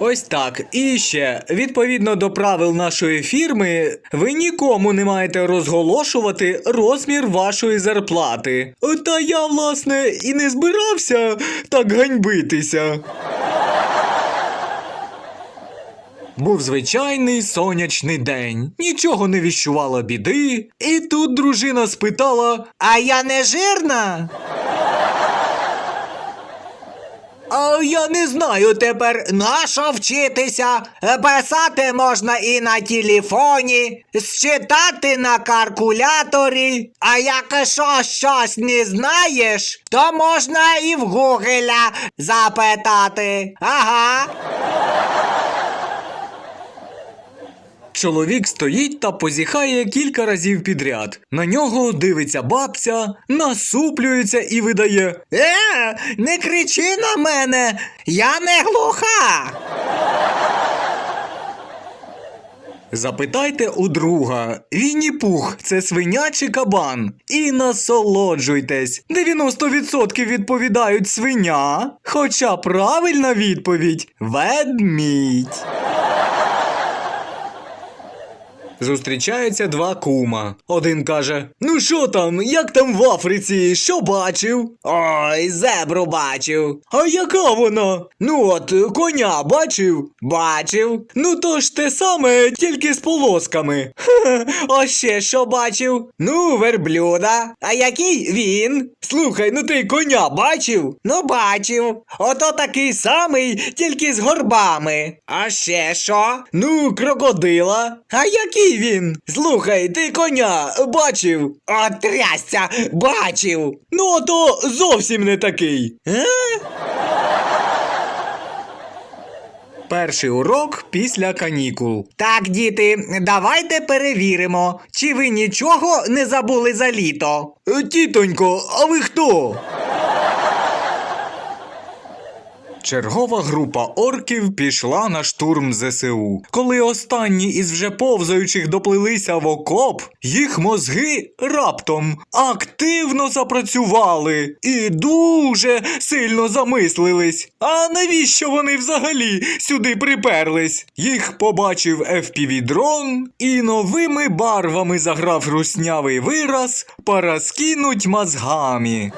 Ось так. І ще, відповідно до правил нашої фірми, ви нікому не маєте розголошувати розмір вашої зарплати. Та я, власне, і не збирався так ганьбитися. Був звичайний сонячний день, нічого не віщувало біди, і тут дружина спитала: А я не жирна? А я не знаю тепер, на що вчитися. Писати можна і на телефоні, считати на калькуляторі. А якщо щось не знаєш, то можна і в Гугеля запитати. Ага. Чоловік стоїть та позіхає кілька разів підряд. На нього дивиться бабця, насуплюється і видає: Е, не кричи на мене, я не глуха. Запитайте у друга, Вінні Пух це свиня чи кабан? І насолоджуйтесь. 90% відповідають свиня, хоча правильна відповідь ведмідь. Зустрічаються два кума. Один каже: Ну що там, як там в Африці? Що бачив? Ой, зебру бачив. А яка вона? Ну от, коня бачив? Бачив. Ну то ж те саме, тільки з полосками. А ще що бачив? Ну, верблюда. А який він? Слухай, ну ти коня бачив? Ну, бачив. Ото такий самий, тільки з горбами. А ще що? Ну, крокодила. А який він? Слухай, ти коня бачив? А трясся, бачив. Ну, то зовсім не такий. Е? Перший урок після канікул. Так, діти, давайте перевіримо, чи ви нічого не забули за літо. Тітонько, а ви хто? Чергова група орків пішла на штурм ЗСУ. Коли останні із вже повзаючих доплилися в окоп, їх мозги раптом активно запрацювали і дуже сильно замислились. А навіщо вони взагалі сюди приперлись? Їх побачив FPV-дрон і новими барвами заграв руснявий вираз «Пораскинуть мозгами».